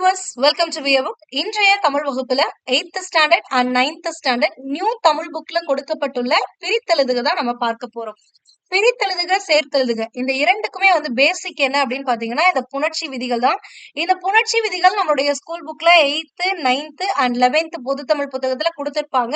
Welcome to book இன்றைய தமிழ் வகுப்புல eighth standard and ninth standard new Tamil புக்ல கொடுக்கப்பட்டுள்ள பிரித்தெழுதுக தான் நம்ம பார்க்க போறோம். பிரித்தெழுதுக சேர்த்தெழுதுக இந்த இரண்டுக்குமே வந்து பேசிக் என்ன அப்படின்னு பாத்தீங்கன்னா இந்த புணர்ச்சி விதிகள் தான். இந்த புணர்ச்சி விதிகள் நம்மளுடைய ஸ்கூல் புக்ல எயித்து நைன்த்து அண்ட் லெவன்த் பொது தமிழ் புத்தகத்துல கொடுத்திருப்பாங்க.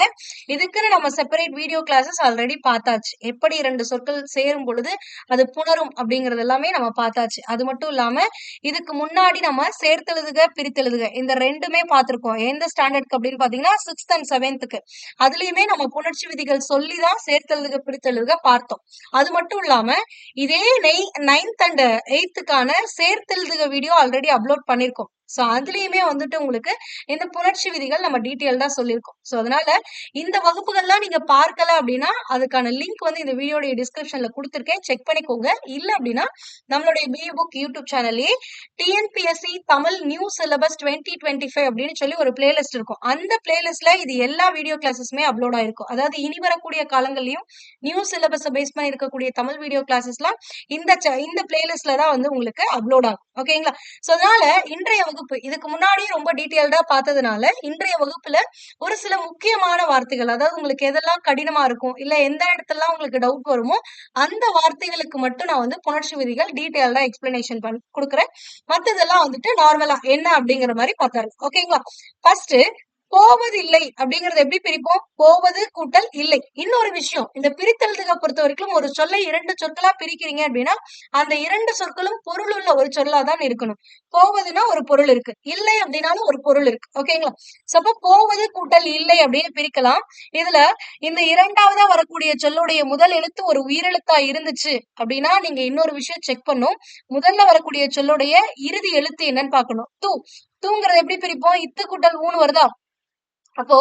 இதுக்குன்னு நம்ம செப்பரேட் வீடியோ கிளாஸஸ் ஆல்ரெடி பார்த்தாச்சு. எப்படி இரண்டு சொற்கள் சேரும் பொழுது அது புணரும் அப்படிங்கறது எல்லாமே நம்ம பார்த்தாச்சு. அது மட்டும் இல்லாம இதுக்கு முன்னாடி நம்ம சேர்த்தெழுதுக பிரித்தெழுதுக இந்த ரெண்டுமே பார்த்திருக்கோம். எந்த ஸ்டாண்டர்ட்க்கு அப்படின்னு பாத்தீங்கன்னா சிக்ஸ்த் அண்ட் செவன்த்துக்கு அதுலயுமே நம்ம புணர்ச்சி விதிகள் சொல்லிதான் சேர்த்தெழுதுக பிரித்தெழுதுக பார்த்தோம். அது மட்டும் இல்லாம இதே நெய் நைன்த் அண்ட் எயித்துக்கான சேர்த்தெழுதுக வீடியோ ஆல்ரெடி அப்லோட் பண்ணிருக்கோம். ஸோ அதுலயுமே வந்துட்டு உங்களுக்கு இந்த புணர்ச்சி விதிகள் நம்ம டீட்டெயில்டாக தான் சொல்லியிருக்கோம். சோ அதனால இந்த வகுப்புகள்லாம் நீங்க பார்க்கல அப்படின்னா அதுக்கான லிங்க் வந்து இந்த வீடியோடைய டிஸ்கிரிப்ஷன்ல கொடுத்துருக்கேன். செக் பண்ணிக்கோங்க. இல்ல அப்படின்னா நம்மளுடைய பி புக் யூடியூப் சேனல்லே TNPSC Tamil new syllabus twenty twenty five அப்படின்னு சொல்லி ஒரு பிளேலிஸ்ட் இருக்கும். அந்த பிளேலிஸ்ட்ல இது எல்லா வீடியோ கிளாஸஸுமே அப்லோட் ஆயிருக்கும். அதாவது இனி வரக்கூடிய காலங்கள்லயும் நியூ சிலபஸ் பேஸ் பண்ணி இருக்கக்கூடிய தமிழ் வீடியோ கிளாஸஸ்லாம் இந்த இந்த பிளேலிஸ்ட்ல தான் வந்து உங்களுக்கு அப்லோட் ஆகும். ஓகேங்களா சோ அதனால இன்றைய வகுப்பு இதுக்கு முன்னாடி ரொம்ப டீட்டெயில்டா பார்த்ததுனால இன்றைய வகுப்புல ஒரு சில முக்கியமான வார்த்தைகள் அதாவது உங்களுக்கு எதெல்லாம் கடினமா இருக்கும் இல்ல எந்த இடத்துல உங்களுக்கு டவுட் வருமோ அந்த வார்த்தைகளுக்கு மட்டும் நான் வந்து புணர்ச்சி விதிகள் டீட்டெயில்டா எக்ஸ்பிளனேஷன் பண்ணி கொடுக்குறேன். மத்ததெல்லாம் வந்துட்டு நார்மலா என்ன அப்படிங்கிற மாதிரி பார்த்தாரு ஓகேங்களா ஃபர்ஸ்ட் போவதில்லை அப்படிங்கறத எப்படி பிரிப்போம்? போவது கூட்டல் இல்லை. இன்னொரு விஷயம் இந்த பிரித்தெழுதுக பொறுத்த வரைக்கும் ஒரு சொல்லை இரண்டு சொற்களா பிரிக்கிறீங்க அப்படின்னா அந்த இரண்டு சொற்களும் பொருள் உள்ள ஒரு சொல்லா தான் இருக்கணும். போவதுன்னா ஒரு பொருள் இருக்கு. இல்லை அப்படின்னாலும் ஒரு பொருள் இருக்கு. ஓகேங்களா சப்போ போவது கூட்டல் இல்லை அப்படின்னு பிரிக்கலாம். இதுல இந்த இரண்டாவதா வரக்கூடிய சொல்லுடைய முதல் எழுத்து ஒரு உயிரெழுத்தா இருந்துச்சு அப்படின்னா நீங்க இன்னொரு விஷயம் செக் பண்ணும். முதல்ல வரக்கூடிய சொல்லுடைய இறுதி எழுத்து என்னன்னு பாக்கணும் தூ. தூங்குறது எப்படி பிரிப்போம்? இத்து கூட்டல் ஊன்னு வருதா? அப்போ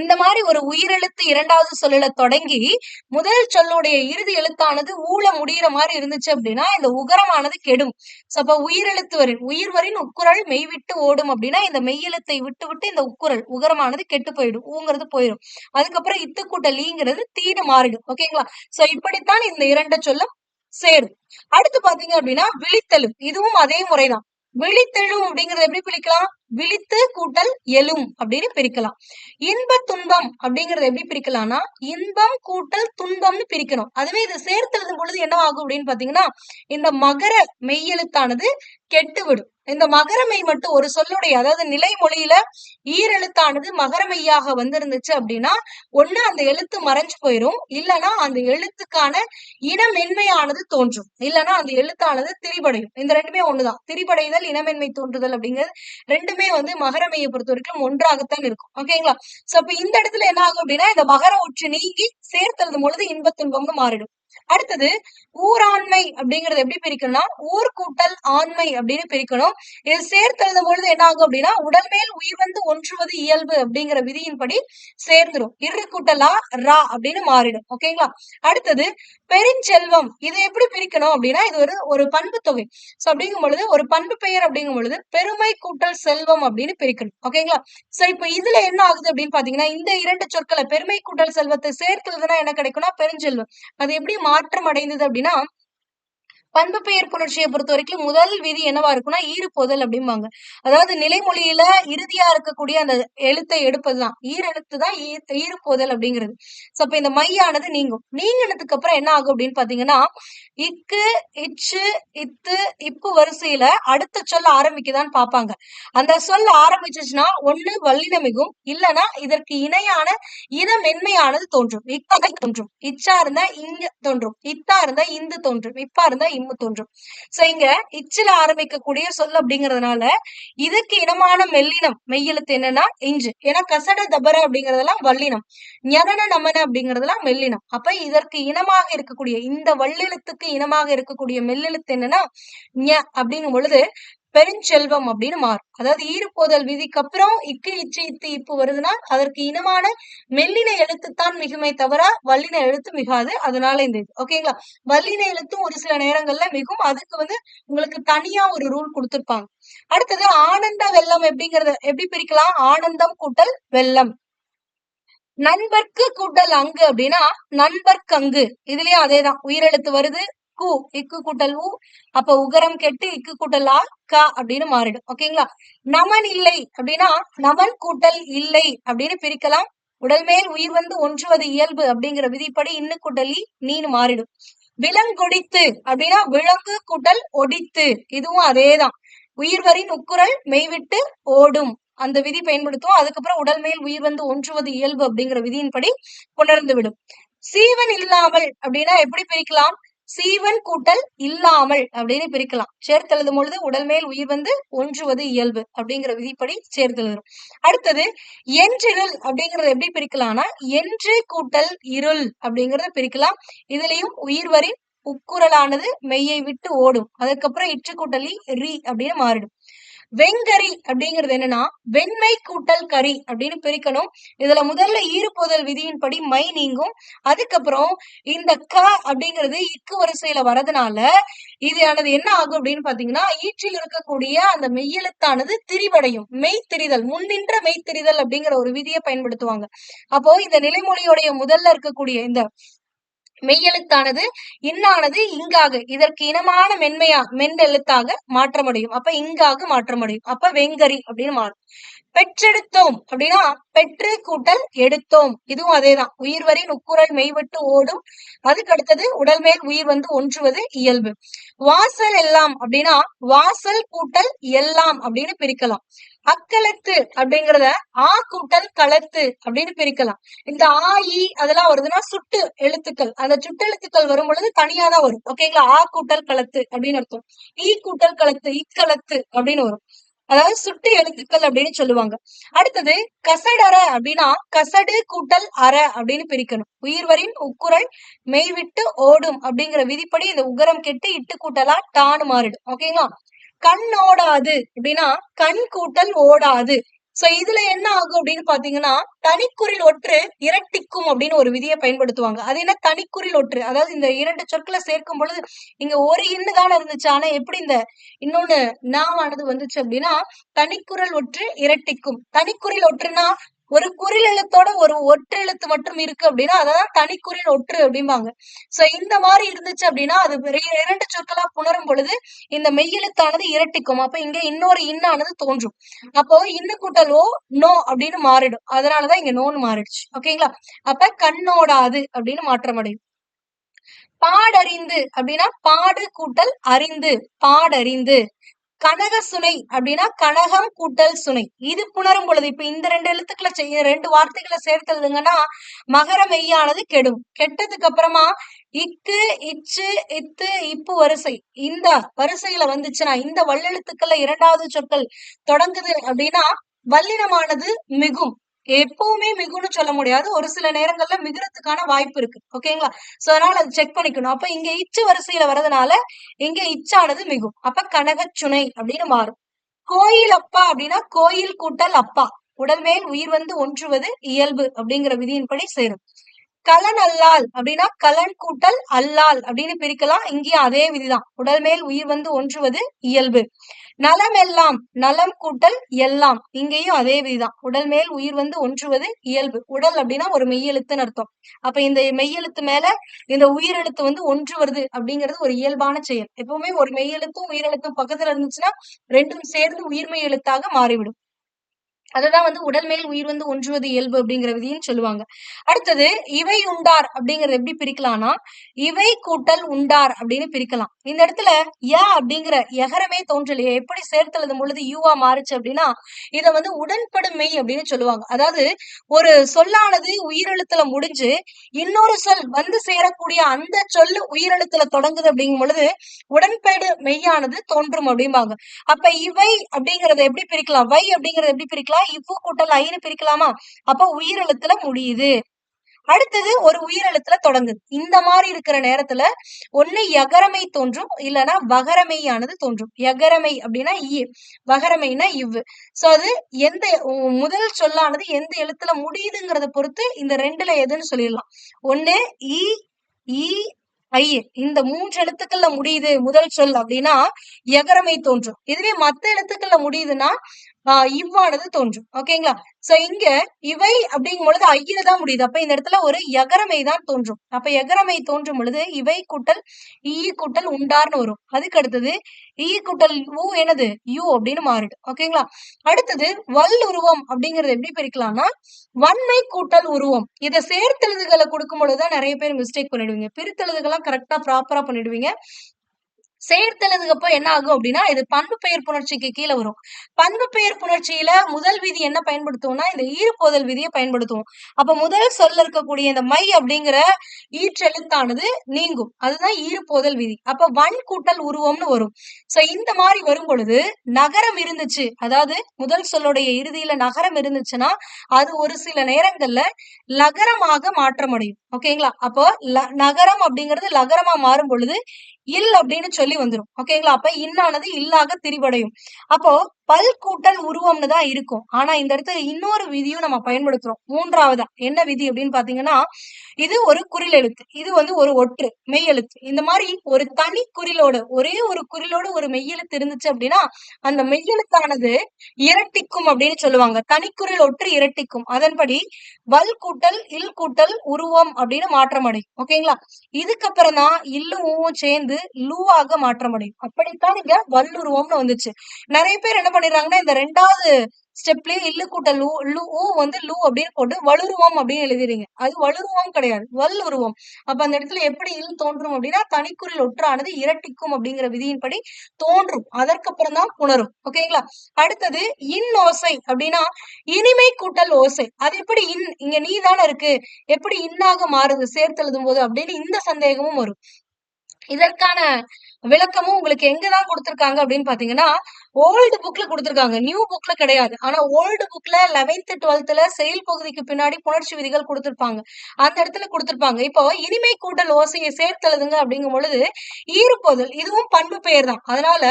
இந்த மாதிரி ஒரு உயிரெழுத்து இரண்டாவது சொல்லல தொடங்கி முதல் சொல்லுடைய இறுதி எழுத்தானது ஊழ முடிகிற மாதிரி இருந்துச்சு அப்படின்னா இந்த உகரமானது கெடும். அப்ப உயிரெழுத்து வரின் உயிர் வரின் உட்குரல் மெய் விட்டு ஓடும் அப்படின்னா இந்த மெய்யெழுத்தை விட்டு விட்டு இந்த உக்குரல் உகரமானது கெட்டு போயிடும் ஊங்கிறது போயிடும். அதுக்கப்புறம் இத்துக்கூட்ட லீங்கிறது தீடு மாறிடும் ஓகேங்களா? சோ இப்படித்தான் இந்த இரண்டு சொல்லும் சேரும். அடுத்து பாத்தீங்க அப்படின்னா விழித்தலும் இதுவும் அதே முறைதான். விழித்தெழும் அப்படிங்கறது எப்படி பிடிக்கலாம் விழித்து கூட்டல் எழும் அப்படின்னு பிரிக்கலாம். இன்ப துன்பம் அப்படிங்கறது எப்படி பிரிக்கலாம்னா இன்பம் கூட்டல் துன்பம்னு பிரிக்கணும். அதுவே இதை சேர்த்தெழுதும் பொழுது என்ன ஆகும் அப்படின்னு பாத்தீங்கன்னா இந்த மகர மெய்யெழுத்தானது கெட்டுவிடும் இந்த மகரமை மட்டும் ஒரு சொல்லுடைய அதாவது நிலைமொழியில ஈரெழுத்தானது மகரமையாக வந்திருந்துச்சு அப்படின்னா ஒண்ணு அந்த எழுத்து மறைஞ்சு போயிரும். இல்லைன்னா அந்த எழுத்துக்கான இனமென்மையானது தோன்றும். இல்லைன்னா அந்த எழுத்தானது திரிபடையும். இந்த ரெண்டுமே ஒண்ணுதான். திரிபடைதல் இனமென்மை தோன்றுதல் அப்படிங்கிறது ரெண்டுமே வந்து மகரமையை பொறுத்த வரைக்கும் ஒன்றாகத்தான் இருக்கும். ஓகேங்களா சோ அப்ப இந்த இடத்துல என்ன ஆகும் அப்படின்னா இந்த மகர உற்று நீங்கி சேர்த்துறது பொழுது இன்பத்துன்பம்னு மாறிடும். அடுத்தது ஊராண்மை அப்படிங்கறது எப்படி பிரிக்கணும்னா ஊர் கூட்டல் ஆண்மை அப்படின்னு பிரிக்கணும். இது சேர்த்து எழுதும் பொழுது என்ன ஆகும் அப்படின்னா உடல் மேல் உயிர் வந்து ஒன்றுவது இயல்பு அப்படிங்கிற விதியின்படி சேர்ந்துடும் இரு கூட்டலா ரா அப்படின்னு மாறிடும். ஓகேங்களா அடுத்தது பெருஞ்செல்வம். இதை எப்படி பிரிக்கணும் அப்படின்னா இது ஒரு ஒரு பண்பு தொகை. சோ அப்படிங்கும் பொழுது ஒரு பண்பு பெயர் அப்படிங்கும் பொழுது பெருமை கூட்டல் செல்வம் அப்படின்னு பிரிக்கணும். ஓகேங்களா சோ இப்ப இதுல என்ன ஆகுது அப்படின்னு பாத்தீங்கன்னா இந்த இரண்டு சொற்களை பெருமை கூட்டல் செல்வத்தை சேர்த்துலதுன்னா என்ன கிடைக்கும்னா பெருஞ்செல்வம். அது எப்படி மாற்றம் அடைந்தது அப்படின்னா பண்பு பெயர் புணர்ச்சியை பொறுத்த வரைக்கும் முதல் விதி என்னவா இருக்கும்னா ஈறுபோதல் அப்படிம்பாங்க. அதாவது நிலைமொழியில இறுதியா இருக்கக்கூடிய அந்த எழுத்தை எடுப்பதுதான். ஈரெழுத்து தான் ஈறுபோதல் அப்படிங்கிறது. சோ அப்ப இந்த மையானது நீங்கும். நீங்கினதுக்கு அப்புறம் என்ன ஆகும் அப்படின்னு பாத்தீங்கன்னா இக்கு இச்சு இத்து இப்பு வரிசையில அடுத்த சொல்ல ஆரம்பிக்குதான்னு பாப்பாங்க. அந்த சொல்ல ஆரம்பிச்சிச்சுன்னா ஒண்ணு வல்லினமிகும் இல்லைன்னா இதற்கு இணையான இன மென்மையானது தோன்றும். இக்கதை தோன்றும். இச்சா இருந்தா இங்க தோன்றும். இத்தா இருந்தா இந்து தோன்றும். இப்பா இருந்தா இம்மு தோன்றும். சோ இங்க இச்சில ஆரம்பிக்கக்கூடிய சொல் அப்படிங்கறதுனால இதுக்கு இனமான மெல்லினம் மெய்யெழுத்து என்னன்னா இஞ்சு. ஏன்னா கசட தபர அப்படிங்கறதெல்லாம் வல்லினம். ஞனன நமன அப்படிங்கறதெல்லாம் மெல்லினம். அப்ப இதற்கு இனமாக இருக்கக்கூடிய இந்த வல்லெழுத்துக்கு இனமாக இருக்கக்கூடிய மெல்லெழுத்து என்னன்னா ஞ அப்படிங்கும் பொழுது பெருஞ்செல்வம் அப்படின்னு மாறும். அதாவது ஈறுபோதல் விதிக்கு அப்புறம் இக்கு இச்சு இத்து இப்பு வருதுன்னா அதற்கு இனமான மெல்லின எழுத்துத்தான் மிகுமை தவிர வல்லின எழுத்து மிகாது. அதனால இந்த இது. ஓகேங்களா வல்லின எழுத்தும் ஒரு சில நேரங்கள்ல மிகும். அதுக்கு வந்து உங்களுக்கு தனியா ஒரு ரூல் கொடுத்துருப்பாங்க. அடுத்தது ஆனந்த வெள்ளம் எப்படிங்கறத எப்படி பிரிக்கலாம்? ஆனந்தம் கூட்டல் வெள்ளம். நண்பர்க்கு கூட்டல் அங்கு அப்படின்னா நண்பர்க்கு அங்கு. இதுலயும் அதேதான். உயிரெழுத்து வருது கு இக்கு கூட்டல் உ அப்ப உகரம் கெட்டு இக்கு கூட்டல் ஆ க அப்படின்னு மாறிடும். ஓகேங்களா? நமன் இல்லை அப்படின்னா நமன் கூட்டல் இல்லை அப்படின்னு பிரிக்கலாம். உடல் மேல் உயிர் வந்து ஒன்றுவது இயல்பு அப்படிங்கிற விதிப்படி இன்னு கூட்டலி இ நீன்னு மாறிடும். விலங்கொடித்து அப்படின்னா விலங்கு கூட்டல் ஒடித்து இதுவும் அதேதான். உயிர்வரின் உக்குரல் மெய்விட்டு ஓடும். அந்த விதி பயன்படுத்தும் அதுக்கப்புறம் உடல் மேல் உயிர் வந்து ஒன்றுவது இயல்பு அப்படிங்கிற விதியின்படி உணர்ந்து விடும். சீவன் இல்லாமல் அப்படின்னா எப்படி பிரிக்கலாம்? சீவன் கூட்டல் இல்லாமல் அப்படின்னு பிரிக்கலாம். சேர்த்தெழுதும் பொழுது உடல் மேல் உயிர் வந்து ஒன்றுவது இயல்பு அப்படிங்கிற விதிப்படி சேர்த்தெழுதும் அடுத்தது என்றிருள் அப்படிங்கறத எப்படி பிரிக்கலாம்னா என்று கூட்டல் இருள் அப்படிங்கறத பிரிக்கலாம். இதுலயும் உயிர்வரின் உக்குரலானது மெய்யை விட்டு ஓடும். அதுக்கப்புறம் இற்று கூட்டலி ரி அப்படின்னு மாறிடும். வெங்கரி அப்படிங்கிறது என்னன்னா வெண்மை கூட்டல் கறி அப்படின்னு பிரிக்கணும். இதுல முதல்ல ஈறுபோதல் விதியின்படி மை நீங்கும். அதுக்கப்புறம் இந்த க அப்படிங்கிறது இக்கு வரிசையில வரதுனால இது ஆனது என்ன ஆகும் அப்படின்னு பாத்தீங்கன்னா ஈற்றில் இருக்கக்கூடிய அந்த மெய்யெழுத்தானது திரிவடையும் மெய் திரிதல் முன்னின்ற மெய் திரிதல் அப்படிங்கிற ஒரு விதியை பயன்படுத்துவாங்க. அப்போ இந்த நிலைமொழியோடைய முதல்ல இருக்கக்கூடிய இந்த மெய்யெழுத்தானது இன்னானது இங்காக. இதற்கு இனமான மென்மையா மென் எழுத்தாக மாற்றமடையும். அப்ப இங்காக மாற்றமடையும். அப்ப வெங்கரி அப்படின்னு மாறும். பெற்றெடுத்தோம் அப்படின்னா பெற்று கூட்டல் எடுத்தோம். இதுவும் அதேதான். உயிர் வரி நுக்குரல் மெய்விட்டு ஓடும். அதுக்கு அடுத்தது உடல் மேல் உயிர் வந்து ஒன்றுவது இயல்பு. வாசல் எல்லாம் அப்படின்னா வாசல் கூட்டல் எல்லாம் அப்படின்னு பிரிக்கலாம். அக்கலத்து அப்படிங்கறத ஆ கூட்டல் களத்து அப்படின்னு பிரிக்கலாம். இந்த ஆ இ அதெல்லாம் வருதுன்னா சுட்டு எழுத்துக்கள். அந்த சுட்டெழுத்துக்கள் வரும் பொழுது தனியா தான் வரும். ஓகேங்களா ஆ கூட்டல் களத்து அப்படின்னு அர்த்தம். ஈ கூட்டல் களத்து இக்கலத்து அப்படின்னு வரும். அதாவது சுட்டு எழுத்துக்கள் அப்படின்னு சொல்லுவாங்க. அடுத்தது கசடர அப்படின்னா கசடு கூட்டல் அற அப்படின்னு பிரிக்கணும். உயிர்வரின் உக்குரல் மெய்விட்டு ஓடும் அப்படிங்கிற விதிப்படி இந்த உகரம் கெட்டு இட்டு கூட்டலா டான்னு மாறிடும். ஓகேங்களா கண் ஓடாது. அப்படின்னா கண் கூட்டல் ஓடாது. சோ இதுல என்ன ஆகும் அப்படின்னு பாத்தீங்கன்னா தனிக்குறில் ஒற்று இரட்டிக்கும் அப்படின்னு ஒரு விதியை பயன்படுத்துவாங்க. அது என்ன? தனிக்குறில் ஒற்று. அதாவது இந்த இரண்டு சொற்களை சேர்க்கும் பொழுது இங்க ஒரு இன்னு தானே இருந்துச்சு. ஆனா எப்படி இந்த இன்னொன்னு நாவானது வந்துச்சு அப்படின்னா தனிக்குறள் ஒற்று இரட்டிக்கும். தனிக்குறில் ஒற்றுனா ஒரு குறில் எழுத்தோட ஒரு ஒற்றெழுத்து மட்டும் இருக்கு அப்படின்னா அதான் தனிக்குறில் ஒற்று அப்படிம்பாங்க. சோ இந்த மாதிரி இருந்துச்சு அப்படின்னா அது இரண்டு சொற்களா புணரும் பொழுது இந்த மெய்யெழுத்தானது இரட்டிக்கும். அப்ப இங்க இன்னொரு இன்னானது தோன்றும். அப்போ இன்னு கூட்டல் ஓ நோ அப்படின்னு மாறிடும். அதனாலதான் இங்க நோன்னு மாறிடுச்சு. ஓகேங்களா அப்ப கண்ணோடாது அப்படின்னு மாற்றம் அடையும் பாடறிந்து அப்படின்னா பாடு கூட்டல் அறிந்து பாடறிந்து. கனக சுனை அப்படின்னா கனகம் கூட்டல் சுனை. இது புணரும் பொழுது இப்ப இந்த ரெண்டு எழுத்துக்களை செய்ய ரெண்டு வார்த்தைகளை சேர்த்ததுங்கன்னா மகர மெய்யானது கெடும். கெட்டதுக்கு அப்புறமா இக்கு இச்சு இத்து இப்பு வரிசை. இந்த வரிசையில வந்துச்சுன்னா இந்த வல்லெழுத்துக்கள்ல இரண்டாவது சொற்கள் தொடங்குது அப்படின்னா வல்லினமானது மிகும். எப்பவுமே மிகுன்னு சொல்ல முடியாது. ஒரு சில நேரங்கள்ல மிகுறதுக்கான வாய்ப்பு இருக்கு. ஓகேங்களா சோ அதனால அது செக் பண்ணிக்கணும். அப்ப இங்க இச்சு வரிசையில வரதுனால இங்க இச்சானது மிகும். அப்ப கனகச்சுனை அப்படின்னு மாறும். கோயில் அப்பா அப்படின்னா கோயில் கூட்டல் அப்பா. உடல் மேல் உயிர் வந்து ஒன்றுவது இயல்பு அப்படிங்கிற விதியின்படி சேரும். கலன் அல்லால் அப்படின்னா கலன் கூட்டல் அல்லால் அப்படின்னு பிரிக்கலாம். இங்கேயும் அதே விதிதான். உடல் மேல் உயிர் வந்து ஒன்றுவது இயல்பு. நலம் எல்லாம் நலம் கூட்டல் எல்லாம். இங்கேயும் அதே விதிதான். உடல் மேல் உயிர் வந்து ஒன்றுவது இயல்பு. உடல் அப்படின்னா ஒரு மெய்யெழுத்துன்னு அர்த்தம். அப்ப இந்த மெய்யெழுத்து மேல இந்த உயிரெழுத்து வந்து ஒன்று வருது அப்படிங்கிறது ஒரு இயல்பான செயல். எப்பவுமே ஒரு மெய்யெழுத்தும் உயிரெழுத்தும் பக்கத்துல இருந்துச்சுன்னா ரெண்டும் சேர்ந்து உயிர்மெய் எழுத்தாக மாறிவிடும். அதுதான் வந்து உடல் மேல் உயிர் வந்து ஒன்றுவது இயல்பு அப்படிங்கிற விதின்னு சொல்லுவாங்க. அடுத்தது இவை உண்டார் அப்படிங்கறது எப்படி பிரிக்கலாம்னா இவை கூட்டல் உண்டார் அப்படின்னு பிரிக்கலாம். இந்த இடத்துல ய அப்படிங்கிற எகரமே தோன்றலையே எப்படி சேர்த்தெழுதும் பொழுது யூவா மாறுச்சு அப்படின்னா இதை வந்து உடன்படுமை மெய் அப்படின்னு சொல்லுவாங்க. அதாவது ஒரு சொல்லானது உயிரெழுத்துல முடிஞ்சு இன்னொரு சொல் வந்து சேரக்கூடிய அந்த சொல் உயிரெழுத்துல தொடங்குது அப்படிங்கும் பொழுது உடன்படு மெய்யானது தோன்றும் அப்படிம்பாங்க. அப்ப இவை அப்படிங்கறத எப்படி பிரிக்கலாம்? வை அப்படிங்கறத எப்படி பிரிக்கலாம்? இவ்வு கூட்டல் ஐன்னு பிரிக்கலாமா? அப்ப உயிரெழுத்துல முடியுது. அடுத்தது ஒரு உயிரெழுத்துல தொடங்குது. இந்த மாதிரி இருக்கிற நேரத்துல ஒண்ணு எகரமை தோன்றும் இல்லைன்னா வகரமையானது தோன்றும். எகரமை அப்படின்னா இ வகரமைனா இவ்வு சோ அது எந்த முதல் சொல்லானது எந்த எழுத்துல முடியுதுங்கிறத பொறுத்து இந்த ரெண்டுல எதுன்னு சொல்லிடலாம். ஒண்ணு இ இ ஐ. இந்த மூன்று எழுத்துக்கள்ல முடியுது முதல் சொல் அப்படின்னா எகரமை தோன்றும். இதுவே மத்த எழுத்துக்கள்ல முடியுதுன்னா இவ்வானது தோன்றும். ஓகேங்களா? சோ இங்க இவை அப்படிங்கும் பொழுது ஐயில தான் முடியுது. அப்ப இந்த இடத்துல ஒரு எகரமை தான் தோன்றும். அப்ப எகரமை தோன்றும் பொழுது இவை கூட்டல் ஈ கூட்டல் உண்டார்னு வரும். அதுக்கு அடுத்தது ஈ கூட்டல் ஊ என்னது? யூ அப்படின்னு மாறிடு ஓகேங்களா? அடுத்தது வல் உருவம் அப்படிங்கறது எப்படி பிரிக்கலாம்னா வன்மை கூட்டல் உருவம். இதை சேர்த்தெழுதுகளை கொடுக்கும் பொழுதுதான் நிறைய பேர் மிஸ்டேக் பண்ணிடுவீங்க. பிரித்தெழுதுகள்லாம் கரெக்டா ப்ராப்பரா பண்ணிடுவீங்க. சேர்த்தெழுதுக்கப்போ என்ன ஆகும் அப்படின்னா இது பண்பு பெயர் புணர்ச்சிக்கு கீழே வரும். பண்பு பெயர் புணர்ச்சியில முதல் விதி என்ன பயன்படுத்துவோம்னா இந்த ஈறுபோதல் விதியை பயன்படுத்துவோம். அப்ப முதல் சொல்ல இருக்கக்கூடிய இந்த மை அப்படிங்கிற ஈற்றெழுத்தானது நீங்கும். அதுதான் ஈறுபோதல் விதி. அப்ப வன் கூட்டல் உருவம்னு வரும். சோ இந்த மாதிரி வரும் பொழுது நகரம் இருந்துச்சு. அதாவது முதல் சொல்லுடைய இறுதியில நகரம் இருந்துச்சுன்னா அது ஒரு சில நேரங்கள்ல லகரமாக மாற்றமடையும். ஓகேங்களா அப்போ நகரம் அப்படிங்கிறது லகரமா மாறும் பொழுது இல் அப்படின்னு சொல்லி வந்துடும் ஓகேங்களா அப்ப இன்னானது இல்லாக திரிவடையும் அப்போ பல் கூட்டல் உருவம்னு தான் இருக்கும். ஆனா இந்த இடத்துல இன்னொரு விதியும் நம்ம பயன்படுத்துறோம். மூன்றாவதா? என்ன விதி அப்படின்னு பாத்தீங்கன்னா இது ஒரு குறில் எழுத்து. இது வந்து ஒரு ஒற்று மெய் எழுத்து. இந்த மாதிரி ஒரு தனி குறிலோட ஒரே ஒரு குறிலோட ஒரு மெய்யெழுத்து இருந்துச்சு அப்படின்னா அந்த மெய்யெழுத்தானது இரட்டிக்கும் அப்படின்னு சொல்லுவாங்க. தனிக்குறில் ஒற்று இரட்டிக்கும். அதன்படி வல் கூட்டல் இல் கூட்டல் உருவம் அப்படின்னு மாற்றம் அடையும். ஓகேங்களா? இதுக்கப்புறம் தான் இல்லும் ஊவும் சேர்ந்து லூவாக மாற்றம் அடையும். அப்படித்தான் இங்க வல்லுருவம்னு வந்துச்சு. நிறைய பேர் என்ன பண்ணிடுறாங்கன்னா இந்த ரெண்டாவது ஸ்டெப்லயே இல்லு கூட்டல் லூ லூ ஊ வந்து லூ அப்படின்னு போட்டு வலுருவம் அப்படின்னு எழுதிடுங்க அது வலுருவம் கிடையாது. வல்லுருவம் அப்ப அந்த இடத்துல எப்படி இல் தோன்றும் அப்படின்னா தனிக்குறில் ஒற்றானது இரட்டிக்கும் அப்படிங்கிற விதியின்படி தோன்றும். அதற்கப்புறம் தான் புணரும் ஓகேங்களா? அடுத்தது இன் ஓசை அப்படின்னா இனிமை கூட்டல் ஓசை. அது எப்படி இன் இங்க நீ தானே இருக்கு. எப்படி இன்னாக மாறுது? சேர்த்து எழுதும் போது அப்படின்னு இந்த சந்தேகமும் வரும். இதற்கான விளக்கமும் உங்களுக்கு எங்கதான் கொடுத்திருக்காங்க அப்படின்னு பாத்தீங்கன்னா ஓல்டு புக்ல கொடுத்திருக்காங்க. நியூ புக்ல கிடையாது. ஆனா ஓல்டு புக்ல லெவன்த் டுவெல்த்ல செயல் பகுதிக்கு பின்னாடி புணர்ச்சி விதிகள் கொடுத்திருப்பாங்க. அந்த இடத்துல கொடுத்திருப்பாங்க. இப்போ இனிமை கூட்டல் ஓசையை சேர்த்தழுதுங்க அப்படிங்கும் பொழுது ஈறுபோதல் இதுவும் பண்பு பெயர் தான். அதனால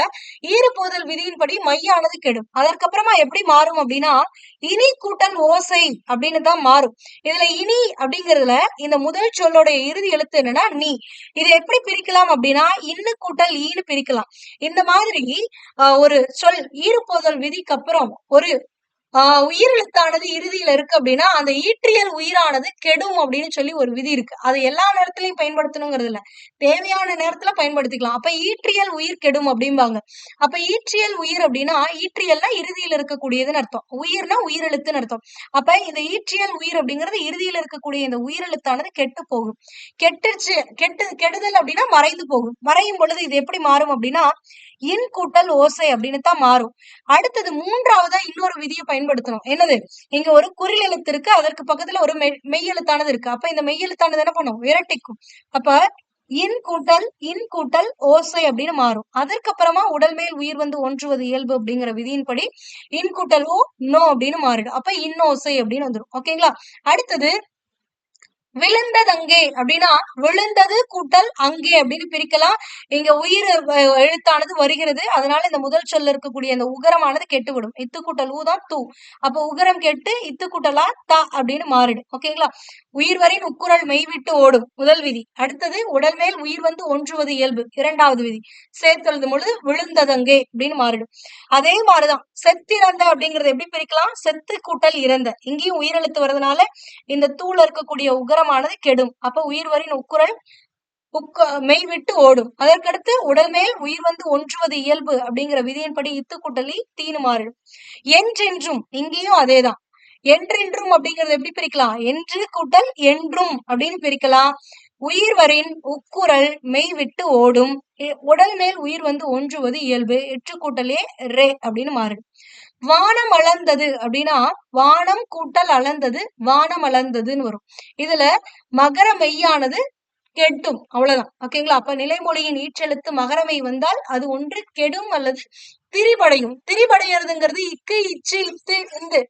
ஈறுபோதல் விதியின்படி மையானது கெடும். அதற்கப்புறமா எப்படி மாறும் அப்படின்னா இனி கூட்டல் ஓசை அப்படின்னு தான் மாறும். இதுல இனி அப்படிங்கறதுல இந்த முதல் சொல்லோட இறுதி எழுத்து என்னன்னா நீ. இதை எப்படி பிரிக்கலாம் அப்படின்னா இன்னு கூட்டல் ஈன்னு பிரிக்கலாம். இந்த மாதிரி ஒரு சொல் ஈறுபோதல் விதிக்கு அப்புறம் ஒரு ஆஹ் உயிரெழுத்தானது இறுதியில இருக்கு அப்படின்னா அந்த ஈற்றியல் உயிரானது கெடும் அப்படின்னு சொல்லி ஒரு விதி இருக்கு. அது எல்லா நேரத்திலையும் பயன்படுத்தணுங்கிறது இல்ல. தேவையான நேரத்துல பயன்படுத்திக்கலாம். அப்ப ஈற்றியல் உயிர் கெடும் அப்படிம்பாங்க. அப்ப ஈற்றியல் உயிர் அப்படின்னா ஈற்றியல்னா இறுதியில இருக்கக்கூடியதுன்னு அர்த்தம். உயிர்னா உயிரெழுத்துன்னு அர்த்தம். அப்ப இந்த ஈற்றியல் உயிர் அப்படிங்கிறது இறுதியில இருக்கக்கூடிய இந்த உயிரெழுத்தானது கெட்டு போகும். கெட்டுச்சு கெட்டு கெடுதல் அப்படின்னா மறைந்து போகும். மறையும் பொழுது இது எப்படி மாறும் அப்படின்னா இன் கூட்டல் ஓசை அப்படின்னு தான் மாறும். அடுத்தது மூன்றாவதா இன்னொரு விதியை பயன்படுத்தணும். என்னது? இங்க ஒரு குறில் எழுத்து இருக்கு அதற்கு பக்கத்துல ஒரு மெய் எழுத்தானது இருக்கு. அப்ப இந்த மெய் எழுத்தானது என்ன பண்ணும்? விரட்டிக்கும் அப்ப இன் கூட்டல் இன் கூட்டல் ஓசை அப்படின்னு மாறும். அதற்கப்புறமா உடல் மேல் உயிர் வந்து ஒன்றுவது இயல்பு அப்படிங்கிற விதியின்படி இன் கூட்டல் ஓ நோ அப்படின்னு மாறிடும். அப்ப இன்னோசை அப்படின்னு வந்துடும் ஓகேங்களா? அடுத்தது விழுந்ததங்கே அப்படின்னா விழுந்தது கூட்டல் அங்கே அப்படின்னு பிரிக்கலாம். இங்க உயிர் எழுத்தானது வருகிறது. அதனால இந்த முதல் சொல்ல இருக்கக்கூடிய அந்த உகரமானது கெட்டுவிடும். இத்து கூட்டல் ஊதான் தூ. அப்ப உகரம் கெட்டு இத்து கூட்டலா தா அப்படின்னு மாறிடும். ஓகேங்களா? உயிர் வரின் உக்குரல் மெய்விட்டு ஓடும். முதல் விதி. அடுத்தது உடல் மேல் உயிர் வந்து ஒன்றுவது இயல்பு. இரண்டாவது விதி. சேர்த்தெழுது பொழுது விழுந்ததங்கே அப்படின்னு மாறிடும். அதே மாதிரிதான் செத்திறந்த அப்படிங்கறது எப்படி பிரிக்கலாம்? செத்து கூட்டல் இறந்த. இங்கேயும் உயிரெழுத்து வர்றதுனால இந்த தூள் இருக்கக்கூடிய உகரம் உள்ளமானது கெடும். அப்ப உயிர்வரின் உக்குரல் உக்க மெய் விட்டு ஓடும். அதற்கடுத்து உடல் மேல் உயிர் வந்து ஒன்றுவது இயல்பு அப்படிங்கிற விதியின்படி இத்து குட்டலி தீனு மாறிடும் என்றென்றும் இங்கேயும் அதேதான். என்றென்றும் அப்படிங்கறது எப்படி பிரிக்கலாம்? என்று கூட்டல் என்றும் அப்படின்னு பிரிக்கலாம். உயிர் வரின் உக்குரல் மெய் விட்டு ஓடும். உடல் மேல் உயிர் வந்து ஒன்றுவது இயல்பு. எற்று கூட்டலே ரே அப்படின்னு மாறிடும் வானம் அளந்தது அப்படின்னா வானம் கூட்டல் அளந்தது வானம் அளந்ததுன்னு வரும். இதுல மகர மெய்யானது கெட்டும் அவ்வளவுதான். ஓகேங்களா அப்ப நிலைமொழியின் ஈற்றெழுத்து மகரமை வந்தால் அது ஒன்று கெடும் அல்லது திரிபடையும். திரிபடையிறதுங்கிறது இக்கு இச்சு இத்து இந்து.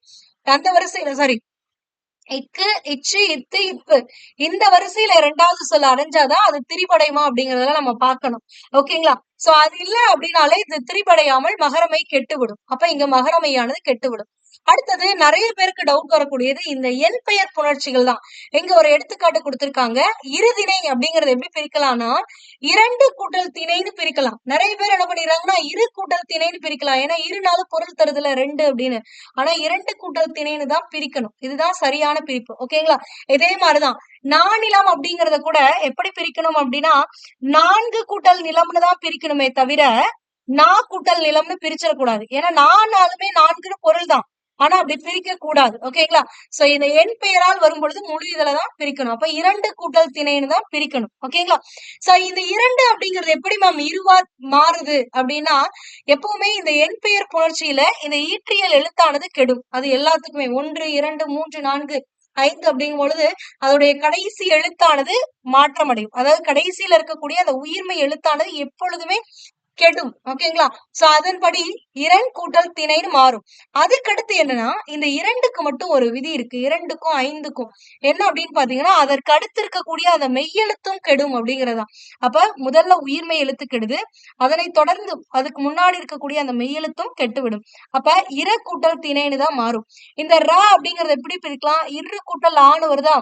அந்த வரிசையில சாரி இக்கு இச்சு இத்து இப்பு. இந்த வரிசையில இரண்டாவது சொல்ல அடைஞ்சாதான் அது திரிபடையுமா அப்படிங்கறத நம்ம பார்க்கணும். ஓகேங்களா? சோ அது இல்ல அப்படின்னாலே இது திரிபடையாமல் மகரமை கெட்டுவிடும். அப்ப இங்க மகரமையானது கெட்டுவிடும். அடுத்தது நிறைய பேருக்கு டவுட் வரக்கூடியது இந்த என் பெயர் புணர்ச்சிகள் தான். இங்க ஒரு எடுத்துக்காட்டு கொடுத்திருக்காங்க. இருதிணை அப்படிங்கறது எப்படி பிரிக்கலாம்னா இரண்டு கூட்டல் திணைன்னு பிரிக்கலாம். நிறைய பேர் என்ன பண்ணிடுறாங்கன்னா இரு கூட்டல் திணைன்னு பிரிக்கலாம். ஏன்னா இரு நாள் பொருள் தருதுல ரெண்டு அப்படின்னு. ஆனா இரண்டு கூட்டல் திணைன்னு தான் பிரிக்கணும். இதுதான் சரியான பிரிப்பு. ஓகேங்களா இதே மாதிரிதான். நானிலம் அப்படிங்கறத கூட எப்படி பிரிக்கணும் அப்படின்னா நான்கு கூட்டல் நிலம்னு தான் பிரிக்கணுமே தவிர நா கூட்டல் நிலம்னு பிரிச்சிடக்கூடாது. ஏன்னா நானாலுமே நான்குன்னு பொருள் தான். ஆனா அப்படி பிரிக்க கூடாது. ஓகேங்களா? சோ இந்த எண் பெயரால் வரும் பொழுது முழு இதுலதான் பிரிக்கணும். அப்ப இரண்டு கூட்டல் திணைன்னு தான் பிரிக்கணும். ஓகேங்களா? சோ இந்த இரண்டு அப்படிங்கிறது எப்படி மேம் இருவா மாறுது அப்படின்னா எப்பவுமே இந்த எண் பெயர் புணர்ச்சியில இந்த ஈற்றியல் எழுத்தானது கெடும். அது எல்லாத்துக்குமே. ஒன்று இரண்டு மூன்று நான்கு ஐந்து அப்படிங்கும் பொழுது அதோடைய கடைசி எழுத்தானது மாற்றமடையும். அதாவது கடைசியில இருக்கக்கூடிய அந்த உயிர்மை எழுத்தானது எப்பொழுதுமே கெடும். ஓகேங்களா? சோ அதன்படி இரண் கூட்டல் திணைன்னு மாறும். அதுக்கடுத்து என்னன்னா இந்த இரண்டுக்கு மட்டும் ஒரு விதி இருக்கு. இரண்டுக்கும் ஐந்துக்கும். என்ன அப்படின்னு பாத்தீங்கன்னா அதற்கு அடுத்து இருக்கக்கூடிய அந்த மெய்யெழுத்தும் கெடும் அப்படிங்கறதா. அப்ப முதல்ல உயிர்மை எழுத்து கெடுது. அதனை தொடர்ந்து அதுக்கு முன்னாடி இருக்கக்கூடிய அந்த மெய்யெழுத்தும் கெட்டுவிடும். அப்ப இர கூட்டல் திணைன்னு தான் மாறும். இந்த ர அப்படிங்கறத எப்படி பிரிக்கலாம்? இரு கூட்டல் ஆணு வருதா?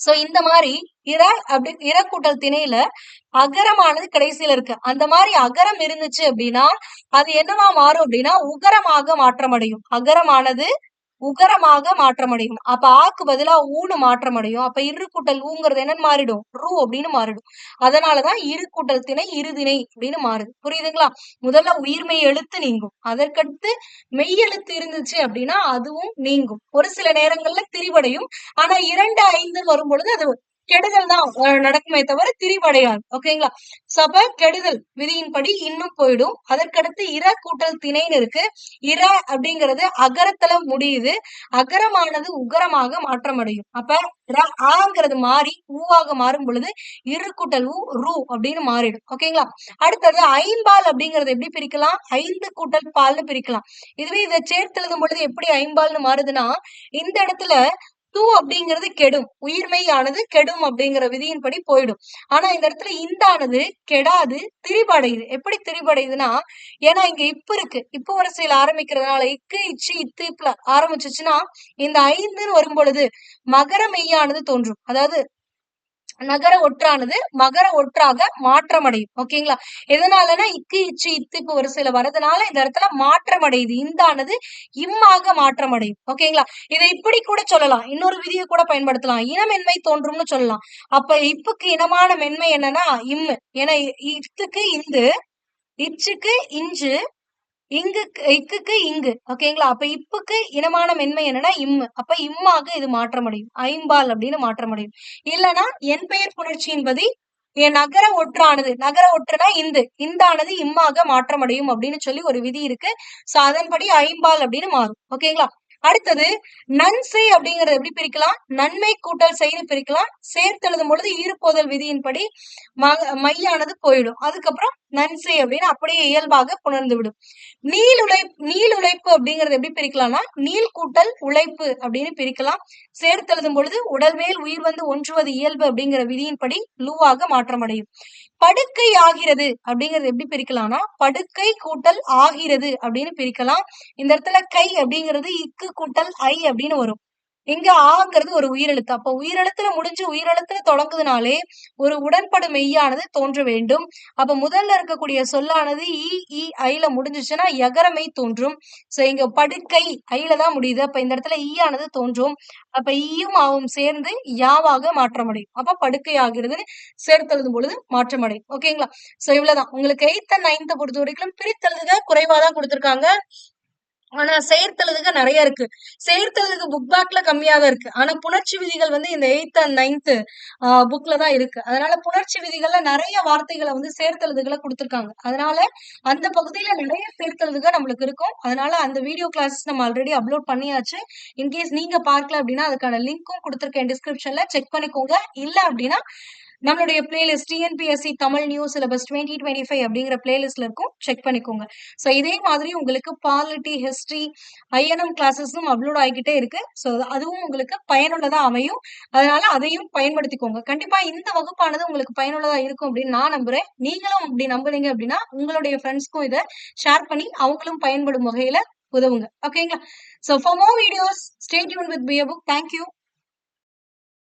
சோ இந்த மாதிரி இற அப்படி இறக்கூட்டல் கூட்டல் திணையில அகரமானது கடைசியில இருக்கு. அந்த மாதிரி அகரம் இருந்துச்சு அப்படின்னா அது என்னவா மாறும் அப்படின்னா உகரமாக மாற்றமடையும். அகரமானது உகரமாக மாற்றமடையும். அப்ப ஆக்கு பதிலா ஊனு மாற்றமடையும். அப்ப இரு கூட்டல் ஊங்கிறது என்னன்னு மாறிடும். ரூ அப்படின்னு மாறிடும். அதனாலதான் இரு கூட்டல் திணை இருதிணை அப்படின்னு மாறுது. புரியுதுங்களா? முதல்ல உயிர்மெய் எழுத்து நீங்கும். அதற்கடுத்து மெய் எழுத்து இருந்துச்சு அப்படின்னா அதுவும் நீங்கும். ஒரு சில நேரங்கள்ல திரிவடையும் ஆனா இரண்டு ஐந்து வரும் பொழுது அது கெடுதல் தான் நடக்குமே தவிர திரிவடையாது ஓகேங்களா சோ அப்ப கெடுதல் விதியின்படி இன்னும் போயிடும். அதற்கடுத்து இர கூட்டல் திணைன்னு இருக்கு. இர அப்படிங்கிறது அகரத்துல முடியுது. அகரமானது உகரமாக மாற்றமடையும். அப்ப ஆங்கிறது மாறி ஊவாக மாறும் பொழுது இரு கூட்டல் ஊ ரூ அப்படின்னு மாறிடும். ஓகேங்களா அடுத்தது ஐம்பால் அப்படிங்கறது எப்படி பிரிக்கலாம்? ஐந்து கூட்டல் பால்னு பிரிக்கலாம். இதுவே இதை சேர்த்து எழுதும் பொழுது எப்படி ஐம்பால்னு மாறுதுன்னா இந்த இடத்துல தூ அப்படிங்கிறது கெடும். உயிர்மையானது கெடும் அப்படிங்கிற விதியின்படி போயிடும். ஆனா இந்த இடத்துல இந்தானது கெடாது திரிபடையுது. எப்படி திரிபடையுதுன்னா ஏன்னா இங்க இப்ப இருக்கு. இப்போ ஒரு செயல் ஆரம்பிக்கிறதுனால இக்கு இச்சு இத்து இப்ப ஆரம்பிச்சுச்சுன்னா இந்த ஐந்துன்னு வரும் பொழுது மகர மெய்யானது தோன்றும். அதாவது நகர ஒற்றானது மகர ஒற்றாக மாற்றமடையும். ஓகேங்களா எதனாலனா இக்கு இச்சு இத்துக்கு ஒரு சில வரதுனால இந்த இடத்துல மாற்றமடையுது. இந்தானது இம்மாக மாற்றமடையும். ஓகேங்களா இதை இப்படி கூட சொல்லலாம். இன்னொரு விதியை கூட பயன்படுத்தலாம். இனமென்மை தோன்றும்னு சொல்லலாம். அப்ப இப்புக்கு இனமான மென்மை என்னன்னா இம்மு. ஏன்னா இ- இத்துக்கு இந்து இச்சுக்கு இஞ்சு இங்கு இக்குக்கு இங்கு. ஓகேங்களா அப்ப இப்புக்கு இனமான மென்மை என்னன்னா இம்மு அப்ப இம்மாக இது மாற்றமடையும். ஐம்பால் அப்படின்னு மாற்றமடையும். இல்லனா என் பெயர் புணர்ச்சியின்படி என் நகர ஒற்றானது. நகர ஒற்றுனா இந்து. இந்தானது இம்மாக மாற்றமடையும் அப்படின்னு சொல்லி ஒரு விதி இருக்கு. சோ அதன்படி ஐம்பால் அப்படின்னு மாறும். ஓகேங்களா அடுத்தது நன்செய் அப்படிங்கறது எப்படி பிரிக்கலாம்? நன்மை கூட்டல் செய்து பிரிக்கலாம். சேர்த்து எழுதும் பொழுது ஈர்ப்போதல் விதியின்படி மையானது போயிடும். அதுக்கப்புறம் நன்சை அப்படின்னு அப்படியே இயல்பாக புணர்ந்து விடும். நீள் உழைப்பு நீள் உழைப்பு அப்படிங்கறது எப்படி பிரிக்கலாம்னா நீள் கூட்டல் உழைப்பு அப்படின்னு பிரிக்கலாம். சேர்த்து எழுதும் பொழுது உடல் மேல் உயிர் வந்து ஒன்றுவது இயல்பு அப்படிங்கிற விதியின்படி லூவாக மாற்றமடையும். படுக்கை ஆகிறது. அப்படிங்கறது எப்படி பிரிக்கலாம்னா படுக்கை கூட்டல் ஆகிறது அப்படின்னு பிரிக்கலாம். இந்த இடத்துல கை அப்படிங்கிறது இக்கு கூட்டல் ஐ அப்படின்னு வரும். இங்க ஆங்கிறது ஒரு உயிரெழுத்து. அப்ப உயிரெழுத்துல முடிஞ்சு உயிரெழுத்துல தொடங்குதுனாலே ஒரு உடன்படு மெய்யானது தோன்ற வேண்டும். அப்ப முதல்ல இருக்கக்கூடிய சொல்லானது இ இ ஐல முடிஞ்சிச்சுன்னா எகரமை தோன்றும். சோ இங்க படுக்கை ஐல தான் முடியுது. அப்ப இந்த இடத்துல ஈயானது தோன்றும். அப்ப ஈயும் ஆவும் சேர்ந்து யாவாக மாற்றமடையும். அப்ப படுக்கை ஆகிறதுன்னு சேர்த்தெழுதும் பொழுது மாற்றமடையும். ஓகேங்களா சோ இவ்வளவுதான். உங்களுக்கு எயித்த நைன்த் பொறுத்த வரைக்கும் பிரித்தெழுதுக குறைவாதான் கொடுத்திருக்காங்க. ஆனா செயற்தழுதுக நிறைய இருக்கு. செயற்தழுதுக புக் பேக்ல கம்மியா தான் இருக்கு. ஆனா புணர்ச்சி விதிகள் வந்து இந்த எயித் அண்ட் நைன்த் புக்ல தான் இருக்கு. அதனால புணர்ச்சி விதிகள்ல நிறைய வார்த்தைகளை வந்து சேர்த்தழுதுகளை கொடுத்துருக்காங்க. அதனால அந்த பகுதியில நிறைய சேர்த்தெழுதுக நம்மளுக்கு இருக்கும். அதனால அந்த வீடியோ கிளாஸஸ் நம்ம ஆல்ரெடி அப்லோட் பண்ணியாச்சு. இன்கேஸ் நீங்க பார்க்கல அப்படின்னா அதுக்கான லிங்க்கும் கொடுத்துருக்கேன் டிஸ்கிரிப்ஷன்ல செக் பண்ணிக்கோங்க. இல்ல அப்படின்னா நம்மளுடைய playlist TNPSC Tamil news syllabus twenty twenty five அப்படிங்கிற பிளேலிஸ்ட்ல இருக்கும். செக் பண்ணிக்கோங்க. ஸோ இதே மாதிரி உங்களுக்கு பாலிட்டி ஹிஸ்ட்ரி ஐஎன்எம் கிளாஸஸும் அப்லோட் ஆகிக்கிட்டே இருக்கு. ஸோ அதுவும் உங்களுக்கு பயனுள்ளதா அமையும். அதனால அதையும் பயன்படுத்திக்கோங்க. கண்டிப்பா இந்த வகுப்பானது உங்களுக்கு பயனுள்ளதா இருக்கும் அப்படின்னு நான் நம்புறேன். நீங்களும் அப்படி நம்புறீங்க அப்படின்னா உங்களுடைய ஃப்ரெண்ட்ஸ்க்கும் இதை ஷேர் பண்ணி அவங்களும் பயன்படும் வகையில உதவுங்க. ஓகேங்களா so for more videos stay tuned with Piya book thank you